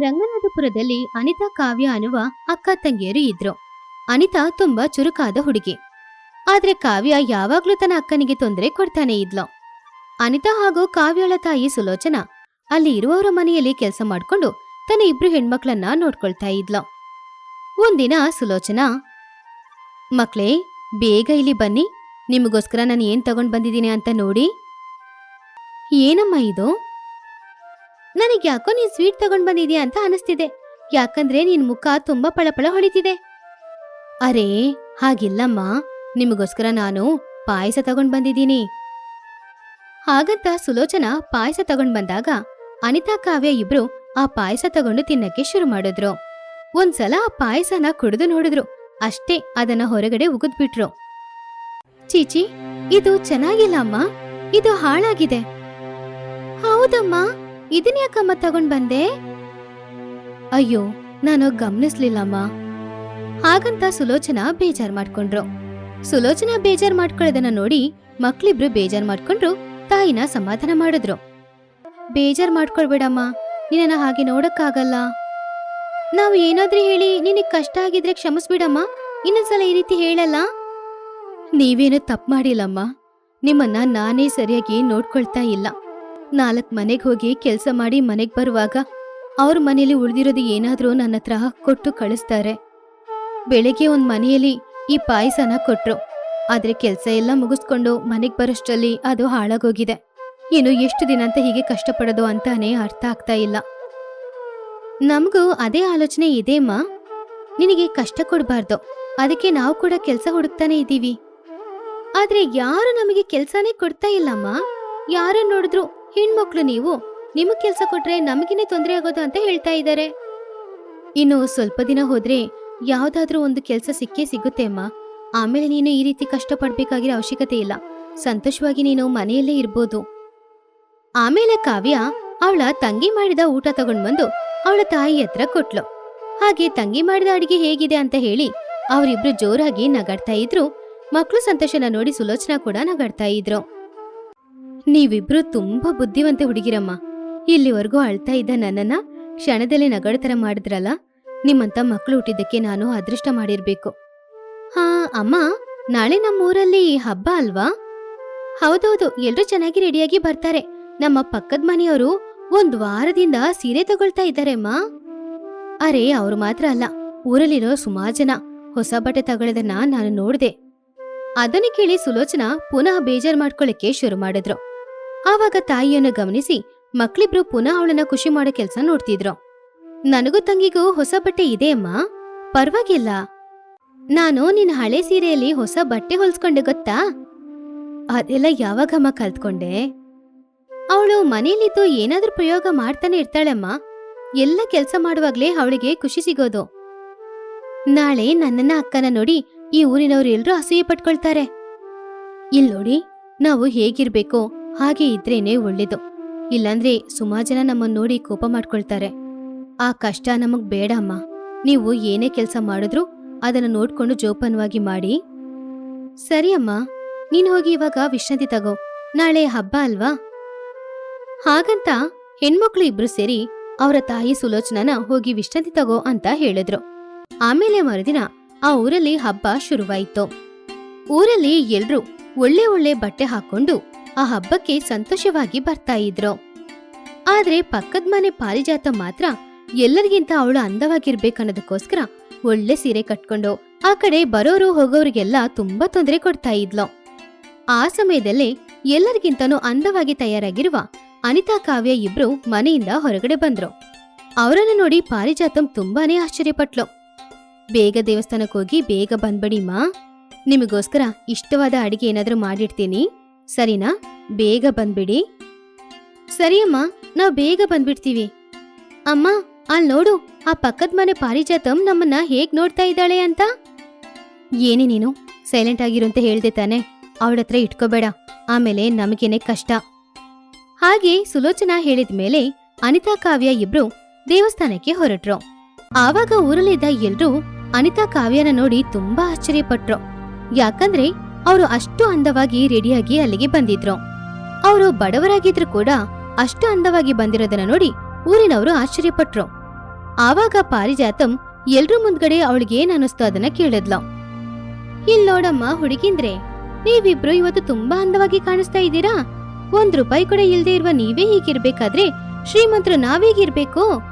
ರಂಗನಾಥಪುರದಲ್ಲಿ ಅನಿತಾ, ಕಾವ್ಯ ಅನ್ನುವ ಅಕ್ಕ ತಂಗಿಯರು ಇದ್ರು. ಅನಿತಾ ತುಂಬಾ ಚುರುಕಾದ ಹುಡುಗಿ. ಆದ್ರೆ ಕಾವ್ಯ ಯಾವಾಗ್ಲೂ ತನ್ನ ಅಕ್ಕನಿಗೆ ತೊಂದರೆ ಕೊಡ್ತಾನೆ ಇದ್ಲು. ಅನಿತಾ ಹಾಗೂ ಕಾವ್ಯಳ ತಾಯಿ ಸುಲೋಚನಾ ಅಲ್ಲಿ ಇರುವವರ ಮನೆಯಲ್ಲಿ ಕೆಲಸ ಮಾಡ್ಕೊಂಡು ತನ್ನ ಇಬ್ರು ಹೆಣ್ಮಕ್ಳನ್ನ ನೋಡ್ಕೊಳ್ತಾ ಇದ್ಲು. ಒಂದಿನ ಸುಲೋಚನಾ, ಮಕ್ಳೇ, ಬೇಗ ಇಲ್ಲಿ ಬನ್ನಿ. ನಿಮಗೋಸ್ಕರ ನಾನು ಏನ್ ತಗೊಂಡ್ ಬಂದಿದ್ದೀನಿ ಅಂತ ನೋಡಿ? ಏನಮ್ಮ ಇದು? ನನಗೆ ಯಾಕೋ ನೀನ್ ಸ್ವೀಟ್ ತಗೊಂಡ್ ಬಂದಿದ್ಯಾ ಅಂತ ಅನಿಸ್ತಿದೆ. ಯಾಕಂದ್ರೆ ನಿನ್ ಮುಖ ತುಂಬಾ ಪಳಪಳ ಹೊಳಿತಿದೆ. ಅರೇ, ಹಾಗಿಲ್ಲಮ್ಮ. ನಿಮಗೋಸ್ಕರ ನಾನು ಪಾಯಸ ತಗೊಂಡ್ ಬಂದಿದ್ದೀನಿ. ಹಾಗಂತ ಸುಲೋಚನಾ ಪಾಯಸ ತಗೊಂಡ್ ಬಂದಾಗ ಅನಿತಾ ಕಾವ್ಯ ಇಬ್ರು ಆ ಪಾಯಸ ತಗೊಂಡು ತಿನ್ನಕ್ಕೆ ಶುರು ಮಾಡಿದ್ರು. ಒಂದ್ಸಲ ಆ ಪಾಯಸನ ಕುಡಿದು ನೋಡಿದ್ರು. ಅಷ್ಟೇ ಅದನ್ನ ಹೊರಗಡೆ ಉಗಿದ್ಬಿಟ್ರು. ಚೀಚಿ, ಇದು ಚೆನ್ನಾಗಿಲ್ಲ ಅಮ್ಮ. ಇದು ಹಾಳಾಗಿದೆ. ಹೌದಮ್ಮ. ಇದನ್ ಯಾಕಮ್ಮ ತಗೊಂಡ್ ಬಂದೆ? ಅಯ್ಯೋ ನಾನು ಗಮನಿಸ್ಲಿಲ್ಲಮ್ಮ. ಹಾಗಂತ ಸುಲೋಚನಾ ಬೇಜಾರ್ ಮಾಡ್ಕೊಂಡ್ರು. ಸುಲೋಚನಾ ಬೇಜಾರ್ ಮಾಡ್ಕೊಳ್ಳೋದನ್ನ ನೋಡಿ ಮಕ್ಳಿಬ್ರು ಬೇಜಾರ್ ಮಾಡ್ಕೊಂಡ್ರು, ತಾಯಿನ ಸಮಾಧಾನ ಮಾಡಿದ್ರು. ಬೇಜಾರ್ ಮಾಡ್ಕೊಳ್ಬೇಡಮ್ಮ ನಿನ್ನ ಹಾಗೆ ನೋಡಕ್ಕಾಗಲ್ಲ. ನಾವು ಏನಾದ್ರೂ ಹೇಳಿ ನಿನಗ್ ಕಷ್ಟ ಆಗಿದ್ರೆ ಕ್ಷಮಿಸ್ಬಿಡಮ್ಮ, ಇನ್ನೊಂದ್ಸಲ ಈ ರೀತಿ ಹೇಳಲ್ಲ? ನೀವೇನು ತಪ್ಪು ಮಾಡಿಲ್ಲಮ್ಮ. ನಿಮ್ಮನ್ನ ನಾನೇ ಸರಿಯಾಗಿ ನೋಡ್ಕೊಳ್ತಾ ಇಲ್ಲ. ನಾಲ್ಕ್ ಮನೆಗೆ ಹೋಗಿ ಕೆಲಸ ಮಾಡಿ ಮನೆಗೆ ಬರುವಾಗ ಅವ್ರ ಮನೆಯಲ್ಲಿ ಉಳಿದಿರೋದು ಏನಾದರೂ ನನ್ನ ಹತ್ರ ಕೊಟ್ಟು ಕಳಿಸ್ತಾರೆ. ಬೆಳಗ್ಗೆ ಒಂದು ಮನೆಯಲ್ಲಿ ಈ ಪಾಯಸನ ಕೊಟ್ಟರು ಆದರೆ ಕೆಲಸ ಎಲ್ಲ ಮುಗಿಸ್ಕೊಂಡು ಮನೆಗೆ ಬರೋಷ್ಟರಲ್ಲಿ ಅದು ಹಾಳಾಗೋಗಿದೆ. ಇನ್ನು ಎಷ್ಟು ದಿನ ಅಂತ ಹೀಗೆ ಕಷ್ಟಪಡೋದು ಅಂತಾನೆ ಅರ್ಥ ಆಗ್ತಾ ಇಲ್ಲ. ನಮಗೂ ಅದೇ ಆಲೋಚನೆ ಇದೆಮ್ಮ ನಿನಗೆ ಕಷ್ಟ ಕೊಡಬಾರ್ದು. ಅದಕ್ಕೆ ನಾವು ಕೂಡ ಕೆಲಸ ಹುಡುಕ್ತಾನೆ ಇದ್ದೀವಿ. ಆದರೆ ಯಾರು ನಮಗೆ ಕೆಲಸನೇ ಕೊಡ್ತಾ ಇಲ್ಲಮ್ಮ ಯಾರನ್ನ ನೋಡಿದ್ರು ಹೆಣ್ಮಕ್ಳು ನೀವು, ನಿಮಗ್ ಕೆಲ್ಸ ಕೊಟ್ರೆ ನಮಗಿನೇ ತೊಂದರೆ ಆಗೋದು ಅಂತ ಹೇಳ್ತಾ ಇದ್ದಾರೆ. ಇನ್ನು ಸ್ವಲ್ಪ ದಿನ ಹೋದ್ರೆ ಯಾವ್ದಾದ್ರೂ ಒಂದು ಕೆಲ್ಸ ಸಿಕ್ಕೇ ಸಿಗುತ್ತೆ ಅಮ್ಮ. ಆಮೇಲೆ ನೀನು ಈ ರೀತಿ ಕಷ್ಟಪಡ್ಬೇಕಾಗಿರೋ ಅವಶ್ಯಕತೆ ಇಲ್ಲ. ಸಂತೋಷವಾಗಿ ನೀನು ಮನೆಯಲ್ಲೇ ಇರ್ಬೋದು. ಆಮೇಲೆ ಕಾವ್ಯ ಅವಳ ತಂಗಿ ಮಾಡಿದ ಊಟ ತಗೊಂಡ್ ಬಂದು ಅವಳ ತಾಯಿ ಹತ್ರ ಕೊಟ್ಲು. ಹಾಗೆ ತಂಗಿ ಮಾಡಿದ ಅಡಿಗೆ ಹೇಗಿದೆ ಅಂತ ಹೇಳಿ ಅವರಿಬ್ರು ಜೋರಾಗಿ ನಗಾಡ್ತಾ ಇದ್ರು. ಮಕ್ಕಳು ಸಂತೋಷನ ನೋಡಿ ಸುಲೋಚನಾ ಕೂಡ ನಗಾಡ್ತಾ ಇದ್ರು. ನೀವಿಬ್ರು ತುಂಬಾ ಬುದ್ಧಿವಂತೆ ಹುಡುಗಿರಮ್ಮ. ಇಲ್ಲಿವರೆಗೂ ಅಳ್ತಾ ಇದ್ದ ನನ್ನನ್ನ ಕ್ಷಣದಲ್ಲಿ ನಗಡತರ ಮಾಡಿದ್ರಲ್ಲ? ನಿಮ್ಮಂತ ಮಕ್ಕಳು ಹುಟ್ಟಿದ್ದಕ್ಕೆ ನಾನು ಅದೃಷ್ಟ ಮಾಡಿರ್ಬೇಕು. ಹಾ, ಅಮ್ಮ, ನಾಳೆ ನಮ್ಮೂರಲ್ಲಿ ಹಬ್ಬ ಅಲ್ವಾ? ಹೌದೌದು, ಎಲ್ರೂ ಚೆನ್ನಾಗಿ ರೆಡಿಯಾಗಿ ಬರ್ತಾರೆ. ನಮ್ಮ ಪಕ್ಕದ ಮನೆಯವರು ಒಂದ್ ವಾರದಿಂದ ಸೀರೆ ತಗೊಳ್ತಾ ಇದ್ದಾರೆ ಅಮ್ಮ ಅರೆ, ಅವ್ರು ಮಾತ್ರ ಅಲ್ಲ, ಊರಲ್ಲಿರೋ ಸುಮಾರು ಜನ ಹೊಸ ಬಟ್ಟೆ ತಗೊಳ್ಳೋದನ್ನ ನಾನು ನೋಡ್ದೆ. ಅದನ್ನು ಕೇಳಿ ಸುಲೋಚನಾ ಪುನಃ ಬೇಜಾರ್ ಮಾಡ್ಕೊಳ್ಳಿಕ್ಕೆ ಶುರು ಮಾಡಿದ್ರು. ಆವಾಗ ತಾಯಿಯನ್ನು ಗಮನಿಸಿ ಮಕ್ಳಿಬ್ರು ಪುನಃ ಅವಳನ್ನ ಖುಷಿ ಮಾಡೋ ಕೆಲಸ ನೋಡ್ತಿದ್ರು. ನನಗೂ ತಂಗಿಗೂ ಹೊಸ ಬಟ್ಟೆ ಇದೆ ಅಮ್ಮ. ಪರವಾಗಿಲ್ಲ. ನಾನು ನಿನ್ನ ಹಳೆ ಸೀರೆಯಲ್ಲಿ ಹೊಸ ಬಟ್ಟೆ ಹೊಲ್ಸ್ಕೊಂಡೆ ಗೊತ್ತಾ? ಅದೆಲ್ಲ ಯಾವಾಗಮ್ಮ ಕಲ್ತ್ಕೊಂಡೆ? ಅವಳು ಮನೇಲಿದ್ದು ಏನಾದ್ರೂ ಪ್ರಯೋಗ ಮಾಡ್ತಾನೆ ಇರ್ತಾಳಮ್ಮ. ಎಲ್ಲ ಕೆಲಸ ಮಾಡುವಾಗ್ಲೇ ಅವಳಿಗೆ ಖುಷಿ ಸಿಗೋದು. ನಾಳೆ ನನ್ನನ್ನ ಅಕ್ಕನ ನೋಡಿ ಈ ಊರಿನವ್ರು ಎಲ್ರೂ ಅಸೂಯೆ ಪಟ್ಕೊಳ್ತಾರೆ. ಇಲ್ ನೋಡಿ, ನಾವು ಹೇಗಿರ್ಬೇಕೋ? ಹಾಗೆ ಇದ್ರೇನೆ ಒಳ್ಳೇದು. ಇಲ್ಲಾಂದ್ರೆ ಸುಮಾರ್ ಜನ ನಮ್ಮನ್ನ ನೋಡಿ ಕೋಪ ಮಾಡ್ಕೊಳ್ತಾರೆ. ಆ ಕಷ್ಟ ನಮಗ್ ಬೇಡ ಅಮ್ಮ. ನೀವು ಏನೇ ಕೆಲಸ ಮಾಡಿದ್ರು ಅದನ್ನ ನೋಡ್ಕೊಂಡು ಜೋಪಾನವಾಗಿ ಮಾಡಿ. ಸರಿ ಅಮ್ಮ. ನೀನ್ ಹೋಗಿ ಇವಾಗ ವಿಶ್ರಾಂತಿ ತಗೋ. ನಾಳೆ ಹಬ್ಬ ಅಲ್ವಾ? ಹಾಗಂತ ಹೆಣ್ಮಕ್ಳು ಇಬ್ರು ಸೇರಿ ಅವರ ತಾಯಿ ಸುಲೋಚನನ ಹೋಗಿ ವಿಶ್ರಾಂತಿ ತಗೋ ಅಂತ ಹೇಳಿದ್ರು. ಆಮೇಲೆ ಮರುದಿನ ಆ ಊರಲ್ಲಿ ಹಬ್ಬ ಶುರುವಾಯಿತು. ಊರಲ್ಲಿ ಎಲ್ರೂ ಒಳ್ಳೆ ಒಳ್ಳೆ ಬಟ್ಟೆ ಹಾಕೊಂಡು ಆ ಹಬ್ಬಕ್ಕೆ ಸಂತೋಷವಾಗಿ ಬರ್ತಾ ಇದ್ರು. ಆದ್ರೆ ಪಕ್ಕದ ಮನೆ ಪಾರಿಜಾತ ಮಾತ್ರ ಎಲ್ಲರಿಗಿಂತ ಅವಳು ಅಂದವಾಗಿರ್ಬೇಕನ್ನೋದಕ್ಕೋಸ್ಕರ ಒಳ್ಳೆ ಸೀರೆ ಕಟ್ಕೊಂಡು ಆ ಕಡೆ ಬರೋರು ಹೋಗೋರಿಗೆಲ್ಲ ತುಂಬಾ ತೊಂದರೆ ಕೊಡ್ತಾ ಇದ್ಲು. ಆ ಸಮಯದಲ್ಲೇ ಎಲ್ಲರಿಗಿಂತನೂ ಅಂದವಾಗಿ ತಯಾರಾಗಿರುವ ಅನಿತಾ ಕಾವ್ಯ ಇಬ್ರು ಮನೆಯಿಂದ ಹೊರಗಡೆ ಬಂದ್ರು. ಅವರನ್ನು ನೋಡಿ ಪಾರಿಜಾತಂ ತುಂಬಾನೇ ಆಶ್ಚರ್ಯಪಟ್ಲು. ಬೇಗ ದೇವಸ್ಥಾನಕ್ಕೆ ಹೋಗಿ ಬೇಗ ಬಂದ್ಬಿಡಿ ಮಾ. ನಿಮಗೋಸ್ಕರ ಇಷ್ಟವಾದ ಅಡಿಗೆ ಏನಾದರೂ ಮಾಡಿಡ್ತೀನಿ ಸರಿನಾ? ಬೇಗ ಬಂದ್ಬಿಡಿ. ಸರಿಯಮ್ಮ, ನಾವ್ ಬೇಗ ಬಂದ್ಬಿಡ್ತೀವಿ. ಅಮ್ಮ ಅಲ್ ನೋಡು, ಆ ಪಕ್ಕದ ಮನೆ ಪಾರಿಜಾತಂ ನಮ್ಮನ್ನ ಹೇಗ್ ನೋಡ್ತಾ ಇದ್ದಾಳೆ ಅಂತ? ಏನೇ ನೀನು, ಸೈಲೆಂಟ್ ಆಗಿರು ಅಂತ ಹೇಳ್ದೆ ತಾನೆ. ಅವಳತ್ರ ಇಟ್ಕೋಬೇಡ. ಆಮೇಲೆ ನಮಗೇನೆ ಕಷ್ಟ. ಹಾಗೆ ಸುಲೋಚನಾ ಹೇಳಿದ ಮೇಲೆ ಅನಿತಾ, ಕಾವ್ಯ ಇಬ್ರು ದೇವಸ್ಥಾನಕ್ಕೆ ಹೊರಟ್ರು. ಆವಾಗ ಊರಲ್ಲಿದ್ದ ಎಲ್ರೂ ಅನಿತಾ, ಕಾವ್ಯನ ನೋಡಿ ತುಂಬಾ ಆಶ್ಚರ್ಯಪಟ್ರು. ಯಾಕಂದ್ರೆ ಅವರು ಅಷ್ಟು ಅಂದವಾಗಿ ರೆಡಿಯಾಗಿ ಅಲ್ಲಿಗೆ ಬಂದಿದ್ರು. ಅವರು ಬಡವರಾಗಿದ್ರು ಕೂಡ ಅಷ್ಟು ಅಂದವಾಗಿ ಬಂದಿರೋದನ್ನ ನೋಡಿ ಊರಿನವರು ಆಶ್ಚರ್ಯಪಟ್ರು. ಆವಾಗ ಪಾರಿಜಾತಂ ಎಲ್ರೂ ಮುಂದ್ಗಡೆ ಅವಳಿಗೆ ಏನ್ ಅನಿಸ್ತೋ ಅದನ್ನ ಕೇಳಿದ್ಲು. ಇಲ್ ನೋಡಮ್ಮ ಹುಡುಗಿಂದ್ರೆ, ನೀವಿಬ್ರು ಇವತ್ತು ತುಂಬಾ ಅಂದವಾಗಿ ಕಾಣಿಸ್ತಾ ಇದ್ದೀರಾ? ಒಂದ್ ರೂಪಾಯಿ ಕೂಡ ಇಲ್ದೇ ಇರುವ ನೀವೇ ಹೀಗಿರ್ಬೇಕಾದ್ರೆ ಶ್ರೀಮಂತರು ನಾವೀಗಿರ್ಬೇಕು.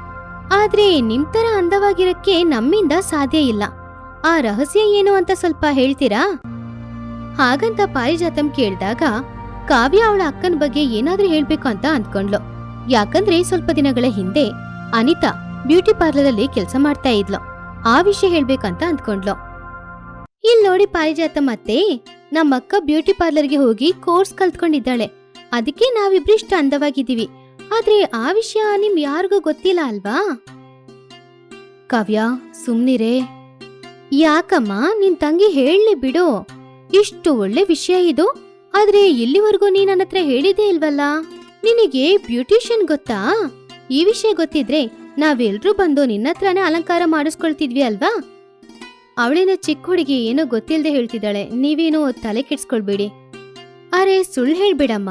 ಆದ್ರೆ ನಿಮ್ ತರ ಅಂದವಾಗಿರಕ್ಕೆ ನಮ್ಮಿಂದ ಸಾಧ್ಯ ಇಲ್ಲ. ಆ ರಹಸ್ಯ ಏನು ಅಂತ ಸ್ವಲ್ಪ ಹೇಳ್ತೀರಾ? ಹಾಗಂತ ಪಾರಿಜಾತಂ ಕೇಳಿದಾಗ, ಕಾವ್ಯ ಅವಳ ಅಕ್ಕನ ಬಗ್ಗೆ ಏನಾದ್ರೂ ಹೇಳ್ಬೇಕು ಅಂತ ಅಂದ್ಕೊಂಡ್ಲು. ಯಾಕಂದ್ರೆ ಸ್ವಲ್ಪ ದಿನಗಳ ಹಿಂದೆ ಅನಿತಾ ಬ್ಯೂಟಿ ಪಾರ್ಲರ್ ಅಲ್ಲಿ ಕೆಲಸ ಮಾಡ್ತಾ ಇದ್ಲು. ಆ ವಿಷಯ ಹೇಳ್ಬೇಕಂತ ಅಂದ್ಕೊಂಡ್ಲು. ಇಲ್ ನೋಡಿ ಪಾರಿಜಾತ ಮತ್ತೆ ನಮ್ಮ ಅಕ್ಕ ಬ್ಯೂಟಿ ಪಾರ್ಲರ್ಗೆ ಹೋಗಿ ಕೋರ್ಸ್ ಕಲ್ತ್ಕೊಂಡಿದ್ದಾಳೆ. ಅದಕ್ಕೆ ನಾವಿಬ್ರು ಇಷ್ಟ ಅಂದವಾಗಿದ್ದೀವಿ. ಆದ್ರೆ ಆ ವಿಷಯ ನಿಮ್ ಯಾರಿಗೂ ಗೊತ್ತಿಲ್ಲ ಅಲ್ವಾ? ಕಾವ್ಯ, ಸುಮ್ನಿರೇ. ಯಾಕಮ್ಮ, ನಿನ್ ತಂಗಿ ಹೇಳಿ ಬಿಡು. ಇಷ್ಟು ಒಳ್ಳೆ ವಿಷಯ ಇದು. ಆದ್ರೆ ಇಲ್ಲಿವರೆಗೂ ನೀನ್ ನನ್ನ ಹತ್ರ ಇಲ್ವಲ್ಲ? ನಿನಗೆ ಬ್ಯೂಟಿಷಿಯನ್ ಗೊತ್ತಾ? ಈ ವಿಷಯ ಗೊತ್ತಿದ್ರೆ ನಾವೆಲ್ರೂ ಬಂದು ನಿನ್ನ ಹತ್ರನೇ ಅಲಂಕಾರ ಮಾಡಿಸ್ಕೊಳ್ತಿದ್ವಿ ಅಲ್ವಾ? ಅವಳೇನ ಚಿಕ್ಕ ಹುಡುಗಿ ಏನೋ ಗೊತ್ತಿಲ್ಲದೆ ಹೇಳ್ತಿದ್ದಾಳೆ. ನೀವೇನು ತಲೆ ಕೆಡ್ಸ್ಕೊಳ್ಬೇಡಿ. ಅರೆ, ಸುಳ್ಳು ಹೇಳ್ಬೇಡಮ್ಮ.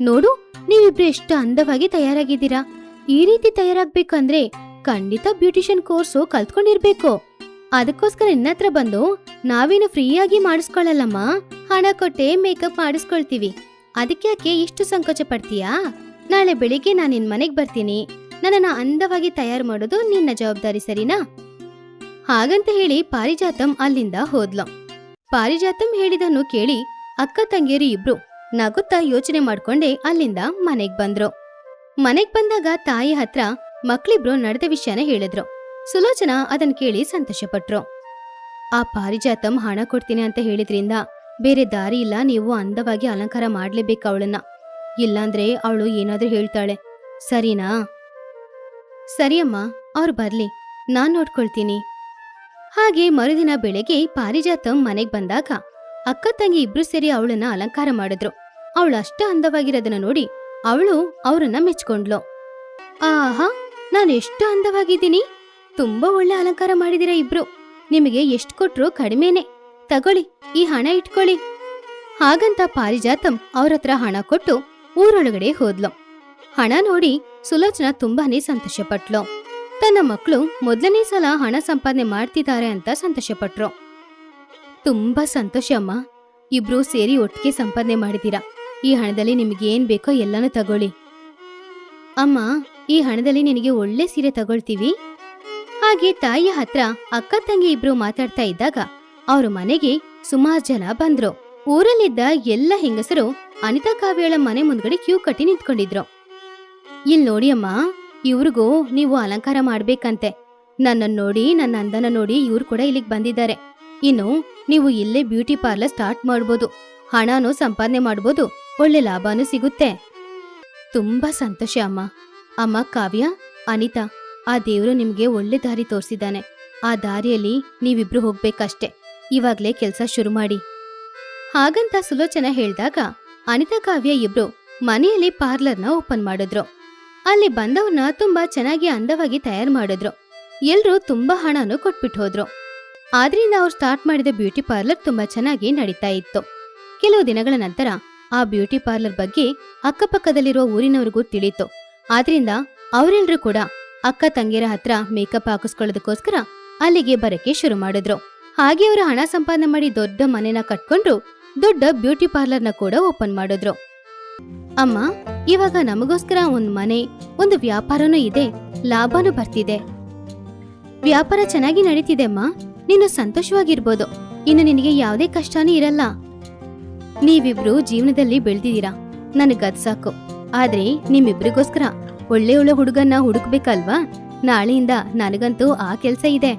ನೋಡು, ನೀವಿಬ್ರು ಎಷ್ಟು ಅಂದವಾಗಿ ತಯಾರಾಗಿದ್ದೀರಾ. ಈ ರೀತಿ ತಯಾರಾಗ್ಬೇಕಂದ್ರೆ ಖಂಡಿತ ಬ್ಯೂಟಿಷಿಯನ್ ಕೋರ್ಸು ಕಲ್ತ್ಕೊಂಡಿರ್ಬೇಕು. ಅದಕ್ಕೋಸ್ಕರ ನಿನ್ನ ಹತ್ರ ಬಂದು ನಾವೇನು ಫ್ರೀಯಾಗಿ ಮಾಡಿಸ್ಕೊಳ್ಳಲ್ಲಮ್ಮ? ಹಣ ಕೊಟ್ಟೆ ಮೇಕಪ್ ಮಾಡಿಸ್ಕೊಳ್ತೀವಿ. ಅದಕ್ಕೆ ಇಷ್ಟು ಸಂಕೋಚ ಪಡ್ತೀಯಾ? ನಾಳೆ ಬೆಳಿಗ್ಗೆ ನಾನು ನಿನ್ ಮನೆಗ್ ಬರ್ತೀನಿ. ನನ್ನನ್ನ ಅಂದವಾಗಿ ತಯಾರು ಮಾಡೋದು ನಿನ್ನ ಜವಾಬ್ದಾರಿ ಸರಿನಾ? ಹಾಗಂತ ಹೇಳಿ ಪಾರಿಜಾತಂ ಅಲ್ಲಿಂದ ಹೋದ್ಲು. ಪಾರಿಜಾತಂ ಹೇಳಿದನ್ನು ಕೇಳಿ ಅಕ್ಕ ತಂಗಿಯರು ಇಬ್ರು ನಗುತ್ತಾ ಯೋಚನೆ ಮಾಡ್ಕೊಂಡೆ ಅಲ್ಲಿಂದ ಮನೆಗ್ ಬಂದ್ರು. ಮನೆಗ್ ಬಂದಾಗ ತಾಯಿ ಹತ್ರ ಮಕ್ಳಿಬ್ರು ನಡೆದ ವಿಷಯನ ಹೇಳಿದ್ರು. ಸುಲೋಚನಾ ಅದನ್ ಕೇಳಿ ಸಂತೋಷಪಟ್ರು. ಆ ಪಾರಿಜಾತಂ ಹಣ ಕೊಡ್ತೀನಿ ಅಂತ ಹೇಳಿದ್ರಿಂದ ಬೇರೆ ದಾರಿ ಇಲ್ಲ, ನೀವು ಅಂದವಾಗಿ ಅಲಂಕಾರ ಮಾಡ್ಲೇಬೇಕು ಅವಳನ್ನ. ಇಲ್ಲಾಂದ್ರೆ ಅವಳು ಏನಾದ್ರೂ ಹೇಳ್ತಾಳೆ. ಸರಿನಾ? ಸರಿಯಮ್ಮ, ಅವ್ರು ಬರ್ಲಿ, ನಾನ್ ನೋಡ್ಕೊಳ್ತೀನಿ. ಹಾಗೆ ಮರುದಿನ ಬೆಳಗ್ಗೆ ಪಾರಿಜಾತಂ ಮನೆಗ್ ಬಂದಾಗ ಅಕ್ಕ ತಂಗಿ ಇಬ್ರು ಸೇರಿ ಅವಳನ್ನ ಅಲಂಕಾರ ಮಾಡಿದ್ರು. ಅವಳು ಅಷ್ಟ ಅಂದವಾಗಿರೋದನ್ನ ನೋಡಿ ಅವಳು ಅವರನ್ನ ಮೆಚ್ಕೊಂಡ್ಲು ಆಹಾ ನಾನು ಎಷ್ಟು ಅಂದವಾಗಿದ್ದೀನಿ? ತುಂಬಾ ಒಳ್ಳೆ ಅಲಂಕಾರ ಮಾಡಿದಿರ ಇಬ್ರು. ನಿಮಗೆ ಎಷ್ಟು ಕೊಟ್ರು ಕಡಿಮೆನೆ. ತಗೊಳ್ಳಿ, ಈ ಹಣ ಇಟ್ಕೊಳ್ಳಿ. ಹಾಗಂತ ಪಾರಿಜಾತಂ ಅವ್ರತ್ರ ಹಣ ಕೊಟ್ಟು ಊರೊಳಗಡೆ ಹೋದ್ಲು. ಹಣ ನೋಡಿ ಸುಲೋಚನಾ ತುಂಬಾನೇ ಸಂತೋಷಪಟ್ಲು. ತನ್ನ ಮಕ್ಕಳು ಮೊದಲನೇ ಸಲ ಹಣ ಸಂಪಾದನೆ ಮಾಡ್ತಿದ್ದಾರೆ ಅಂತ ಸಂತೋಷಪಟ್ರು. ತುಂಬಾ ಸಂತೋಷ ಅಮ್ಮ. ಇಬ್ರು ಸೇರಿ ಒಟ್ಟಿಗೆ ಸಂಪಾದನೆ ಮಾಡಿದೀರಾ. ಈ ಹಣದಲ್ಲಿ ನಿಮಗೆ ಏನ್ ಬೇಕೋ ಎಲ್ಲಾನು ತಗೊಳ್ಳಿ. ಅಮ್ಮ, ಈ ಹಣದಲ್ಲಿ ನಿನಗೆ ಒಳ್ಳೆ ಸೀರೆ ತಗೊಳ್ತೀವಿ. ಹಾಗೆ ತಾಯಿಯ ಹತ್ರ ಅಕ್ಕ ತಂಗಿ ಇಬ್ರು ಮಾತಾಡ್ತಾ ಇದ್ದಾಗ ಅವ್ರ ಮನೆಗೆ ಸುಮಾರು ಜನ ಬಂದ್ರು. ಊರಲ್ಲಿದ್ದ ಎಲ್ಲ ಹೆಂಗಸರು ಅನಿತಾ ಕಾವ್ಯಳ ಮನೆ ಮುಂದ್ಗಡೆ ಕ್ಯೂ ಕಟ್ಟಿ ನಿಂತ್ಕೊಂಡಿದ್ರು. ಇಲ್ ನೋಡಿ ಅಮ್ಮ ಇವ್ರಿಗೂ ನೀವು ಅಲಂಕಾರ ಮಾಡ್ಬೇಕಂತೆ. ನನ್ನನ್ ನೋಡಿ, ನನ್ನ ಅಂದನ ನೋಡಿ ಇವ್ರು ಕೂಡ ಇಲ್ಲಿಗೆ ಬಂದಿದ್ದಾರೆ. ಇನ್ನು ನೀವು ಇಲ್ಲೇ ಬ್ಯೂಟಿ ಪಾರ್ಲರ್ ಸ್ಟಾರ್ಟ್ ಮಾಡ್ಬೋದು. ಹಣನೂ ಸಂಪಾದನೆ ಮಾಡ್ಬೋದು. ಒಳ್ಳೆ ಲಾಭನೂ ಸಿಗುತ್ತೆ. ತುಂಬಾ ಸಂತೋಷ ಅಮ್ಮ. ಅಮ್ಮ ಕಾವ್ಯ, ಅನಿತಾ ಆ ದೇವರು ನಿಮಗೆ ಒಳ್ಳೆ ದಾರಿ ತೋರಿಸಿದ್ದಾನೆ. ಆ ದಾರಿಯಲ್ಲಿ ನೀವಿಬ್ರು ಹೋಗ್ಬೇಕಷ್ಟೆ. ಇವಾಗ್ಲೇ ಕೆಲಸ ಶುರು ಮಾಡಿ. ಹಾಗಂತ ಸುಲೋಚನ ಹೇಳಿದಾಗ ಅನಿತಾ ಕಾವ್ಯ ಇಬ್ರು ಮನೆಯಲ್ಲಿ ಪಾರ್ಲರ್ನ ಓಪನ್ ಮಾಡಿದ್ರು. ಅಲ್ಲಿ ಬಂದವ್ರನ್ನ ತುಂಬಾ ಚೆನ್ನಾಗಿ ಅಂದವಾಗಿ ತಯಾರು ಮಾಡಿದ್ರು. ಎಲ್ರೂ ತುಂಬಾ ಹಣನು ಕೊಟ್ಬಿಟ್ಟು ಹೋದ್ರು. ಆದ್ರಿಂದ ಅವ್ರು ಸ್ಟಾರ್ಟ್ ಮಾಡಿದ ಬ್ಯೂಟಿ ಪಾರ್ಲರ್ ತುಂಬಾ ಚೆನ್ನಾಗಿ ನಡೀತಾ ಇತ್ತು. ಕೆಲವು ದಿನಗಳ ನಂತರ ಆ ಬ್ಯೂಟಿ ಪಾರ್ಲರ್ ಬಗ್ಗೆ ಅಕ್ಕಪಕ್ಕದಲ್ಲಿರುವ ಊರಿನವರಿಗೂ ತಿಳಿತು. ಆದ್ರಿಂದ ಅವರೆಲ್ಲರೂ ಕೂಡ ಅಕ್ಕ ತಂಗಿಯರ ಹತ್ರ ಮೇಕಪ್ ಹಾಕಿಸ್ಕೊಳ್ಳೋದಕ್ಕೋಸ್ಕರ ಅಲ್ಲಿಗೆ ಬರಕ್ಕೆ ಶುರು ಮಾಡಿದ್ರು. ಹಾಗೆ ಅವರು ಹಣ ಸಂಪಾದನೆ ಮಾಡಿ ದೊಡ್ಡ ಮನೆನ ಕಟ್ಕೊಂಡ್ರು ದೊಡ್ಡ ಬ್ಯೂಟಿ ಪಾರ್ಲರ್ನ ಕೂಡ ಓಪನ್ ಮಾಡಿದ್ರು. ಅಮ್ಮ, ಇವಾಗ ನಮಗೋಸ್ಕರ ಒಂದ್ ಮನೆ, ಒಂದು ವ್ಯಾಪಾರನೂ ಇದೆ, ಲಾಭನೂ ಬರ್ತಿದೆ. ವ್ಯಾಪಾರ ಚೆನ್ನಾಗಿ ನಡೀತಿದೆ ಅಮ್ಮ, ನೀನು ಸಂತೋಷವಾಗಿರ್ಬೋದು, ಇನ್ನು ನಿನಗೆ ಯಾವುದೇ ಕಷ್ಟನೂ ಇರಲ್ಲ. ನೀವಿಬ್ರು ಜೀವನದಲ್ಲಿ ಬೆಳ್ದಿದ್ದೀರಾ? ನನಗದ್ ಸಾಕು, ಆದ್ರೆ ನಿಮ್ಮಿಬ್ರಿಗೋಸ್ಕರ ಒಳ್ಳೆ ಒಳ್ಳೆ ಹುಡುಗನ್ನ ಹುಡುಕ್ಬೇಕಲ್ವಾ? ನಾಳೆಯಿಂದ ನನಗಂತೂ ಆ ಕೆಲ್ಸ ಇದೆ.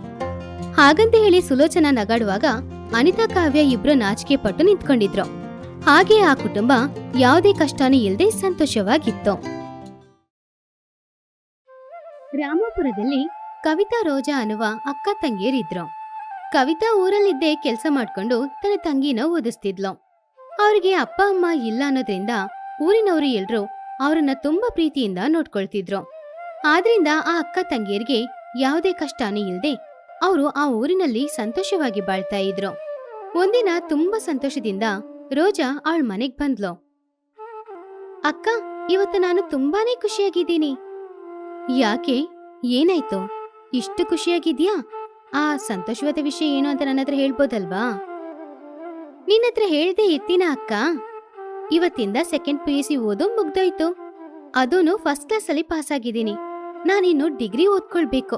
ಹಾಗಂತ ಹೇಳಿ ಸುಲೋಚನಾ ನಗಾಡುವಾಗ ಅನಿತಾ ಕಾವ್ಯ ಇಬ್ರು ನಾಚಿಕೆ ಪಟ್ಟು ನಿಂತ್ಕೊಂಡಿದ್ರು. ಹಾಗೆ ಆ ಕುಟುಂಬ ಯಾವುದೇ ಕಷ್ಟನೂ ಇಲ್ಲದೆ ಸಂತೋಷವಾಗಿತ್ತು. ರಾಮಾಪುರದಲ್ಲಿ ಕವಿತಾ ರೋಜಾ ಅನ್ನುವ ಅಕ್ಕ ತಂಗಿಯರಿದ್ರು. ಕವಿತಾ ಊರಲ್ಲಿದ್ದೇ ಕೆಲಸ ಮಾಡ್ಕೊಂಡು ತನ್ನ ತಂಗಿನ ಓದಿಸ್ತಿದ್ಲು. ಅವ್ರಿಗೆ ಅಪ್ಪ, ಅಮ್ಮ ಇಲ್ಲ ಅನ್ನೋದ್ರಿಂದ ಊರಿನವರು ಎಲ್ರೂ ಅವರನ್ನ ತುಂಬಾ ಪ್ರೀತಿಯಿಂದ ನೋಡ್ಕೊಳ್ತಿದ್ರು. ಆದ್ರಿಂದ ಆ ಅಕ್ಕ ತಂಗಿಯರಿಗೆ ಯಾವುದೇ ಕಷ್ಟನೇ ಇಲ್ದೆ ಅವರು ಆ ಊರಿನಲ್ಲಿ ಸಂತೋಷವಾಗಿ ಬಾಳ್ತಾ ಇದ್ರು. ಒಂದಿನ ತುಂಬಾ ಸಂತೋಷದಿಂದ ರೋಜಾ ಅವಳ ಮನೆಗ್ ಬಂದ್ಲು. ಅಕ್ಕ, ಇವತ್ತು ನಾನು ತುಂಬಾನೇ ಖುಷಿಯಾಗಿದ್ದೀನಿ. ಯಾಕೆ? ಏನಾಯ್ತು? ಇಷ್ಟು ಖುಷಿಯಾಗಿದ್ಯಾ? ಆ ಸಂತೋಷವಾದ ವಿಷಯ ಏನು ಅಂತ ನನ್ನ ಹತ್ರ ಹೇಳ್ಬೋದಲ್ವಾ? ನಿನ್ನತ್ರ ಹೇಳ್ದೆ ಎತ್ತಿನ ಅಕ್ಕ? ಇವತ್ತಿಂದ ಸೆಕೆಂಡ್ ಪಿ ಯು ಸಿ ಓದು ಮುಗ್ದೋಯ್ತು. ಅದೂನು ಫಸ್ಟ್ ಕ್ಲಾಸ್ ಅಲ್ಲಿ ಪಾಸ್ ಆಗಿದ್ದೀನಿ. ನಾನಿನ್ನು ಡಿಗ್ರಿ ಓದ್ಕೊಳ್ಬೇಕು.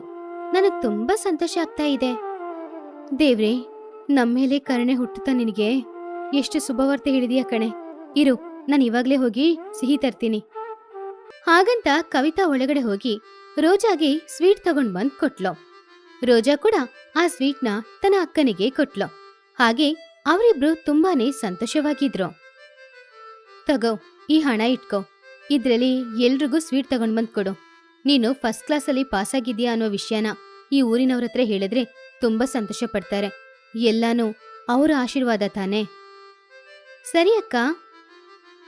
ನನಗ್ ತುಂಬಾ ಸಂತೋಷ ಆಗ್ತಾ ಇದೆ. ದೇವ್ರೇ ನಮ್ಮೇಲೆ ಕರುಣೆ ಹುಟ್ಟುತ್ತ ನಿನಗೆ. ಎಷ್ಟು ಶುಭವಾರ್ತೆ ಹೇಳಿದೀಯ ಕಣೆ. ಇರು, ನಾನು ಇವಾಗ್ಲೇ ಹೋಗಿ ಸಿಹಿ ತರ್ತೀನಿ. ಹಾಗಂತ ಕವಿತಾ ಒಳಗಡೆ ಹೋಗಿ ರೋಜಾಗೆ ಸ್ವೀಟ್ ತಗೊಂಡ್ ಬಂದ್ ಕೊಟ್ಲು. ರೋಜಾ ಕೂಡ ಆ ಸ್ವೀಟ್ನ ತನ್ನ ಅಕ್ಕನಿಗೆ ಕೊಟ್ಲು. ಹಾಗೆ ಅವರಿಬ್ರು ತುಂಬಾನೇ ಸಂತೋಷವಾಗಿದ್ರು. ತಗೋ, ಈ ಹಣ ಇಟ್ಕೋ. ಇದ್ರಲ್ಲಿ ಎಲ್ರಿಗೂ ಸ್ವೀಟ್ ತಗೊಂಡ್ ಬಂದ್ ಕೊಡು. ನೀನು ಫಸ್ಟ್ ಕ್ಲಾಸಲ್ಲಿ ಪಾಸ್ ಆಗಿದ್ಯಾ ಅನ್ನೋ ವಿಷಯನ ಈ ಊರಿನವ್ರ ಹತ್ರ ಹೇಳಿದ್ರೆ ತುಂಬಾ ಸಂತೋಷ ಪಡ್ತಾರೆ. ಎಲ್ಲಾನು ಅವರ ಆಶೀರ್ವಾದ ತಾನೇ. ಸರಿ ಅಕ್ಕ.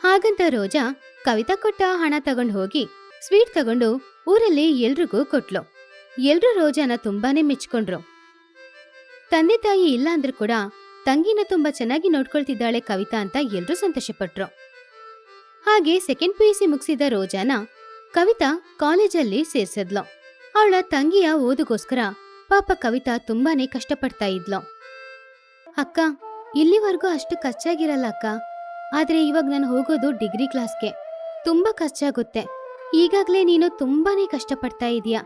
ಹಾಗಂತ ರೋಜಾ ಕವಿತಾ ಕೊಟ್ಟ ಹಣ ತಗೊಂಡು ಹೋಗಿ ಸ್ವೀಟ್ ತಗೊಂಡು ಊರಲ್ಲಿ ಎಲ್ರಿಗೂ ಕೊಟ್ಲು. ಎಲ್ರೂ ರೋಜಾನ ತುಂಬಾನೇ ಮೆಚ್ಕೊಂಡ್ರು. ತಂದೆ ತಾಯಿ ಇಲ್ಲ ಅಂದ್ರೂ ಕೂಡ ತಂಗಿನ ತುಂಬಾ ಚೆನ್ನಾಗಿ ನೋಡ್ಕೊಳ್ತಿದ್ದಾಳೆ ಕವಿತಾ ಅಂತ ಎಲ್ರೂ ಸಂತೋಷಪಟ್ರು. ಹಾಗೆ ಸೆಕೆಂಡ್ ಪಿ ಯು ಸಿ ಮುಗಿಸಿದ ರೋಜಾನ ಕವಿತಾ ಕಾಲೇಜಲ್ಲಿ ಸೇರ್ಸಿದ್ಲು. ಅವಳ ತಂಗಿಯ ಓದುಗೋಸ್ಕರ ಪಾಪ ಕವಿತಾ ತುಂಬಾನೇ ಕಷ್ಟಪಡ್ತಾ ಇದ್ಲು. ಅಕ್ಕ, ಇಲ್ಲಿವರೆಗೂ ಅಷ್ಟು ಖರ್ಚಾಗಿರಲ್ಲ ಅಕ್ಕ. ಆದ್ರೆ ಇವಾಗ ನಾನು ಹೋಗೋದು ಡಿಗ್ರಿ ಕ್ಲಾಸ್ಗೆ. ತುಂಬಾ ಖರ್ಚಾಗುತ್ತೆ. ಈಗಾಗ್ಲೇ ನೀನು ತುಂಬಾನೇ ಕಷ್ಟಪಡ್ತಾ ಇದೀಯ.